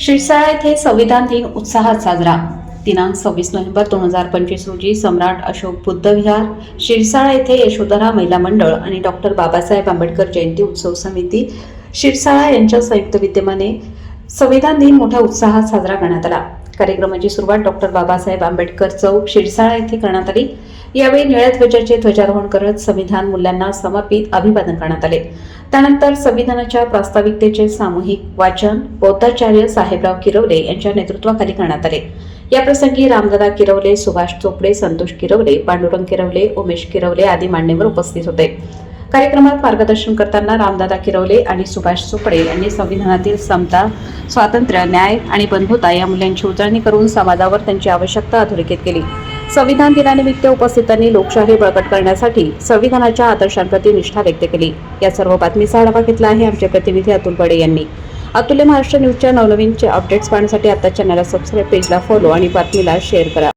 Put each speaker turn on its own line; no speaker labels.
शिरसाळा येथे संविधान दिन उत्साहात साजरा. दिनांक सव्वीस नोव्हेंबर दोन हजार पंचवीस रोजी सम्राट अशोक बुद्ध विहार शिरसाळा येथे यशोधरा महिला मंडळ आणि डॉक्टर बाबासाहेब आंबेडकर जयंती उत्सव समिती शिरसाळा यांच्या संयुक्त विद्यमाने संविधान दिन मोठ्या उत्साहात साजरा करण्यात आला. कार्यक्रमाची सुरुवात डॉक्टर बाबासाहेब आंबेडकर चौक शिरसाळा येथे करण्यात आली. यावेळी निळ्या ध्वजाचे ध्वजारोहण करत संविधान मूल्यांना समर्पित अभिवादन करण्यात आले. त्यानंतर संविधानाच्या प्रास्ताविकतेचे सामूहिक वाचन बौद्धाचार्य साहेबराव किरवले यांच्या नेतृत्वाखाली करण्यात आले. याप्रसंगी रामदादा किरवले सुभाष चोपडे संतोष किरवले पांडुरंग किरवले उमेश किरवले आदी मान्यवर उपस्थित होते. कार्यक्रमात मार्गदर्शन करताना रामदादा किरवले आणि सुभाष चोपडे यांनी संविधानातील समता स्वातंत्र्य न्याय आणि बंधुता या मूल्यांची उजळणी करून समाजावर त्यांची आवश्यकता अधोरेखित केली. संविधान दिनानिमित्त उपस्थितांनी लोकशाही बळकट करण्यासाठी संविधानाच्या आदर्शांप्रती निष्ठा व्यक्त केली. या सर्व बातमीचा आढावा घेतला आहे आमचे प्रतिनिधी अतुल बडे यांनी. अतुल्य महाराष्ट्र न्यूजच्या नवनवीनचे अपडेट्स पाहण्यासाठी आता चॅनलला सबस्क्राईब पेजला फॉलो आणि बातमीला शेअर करा.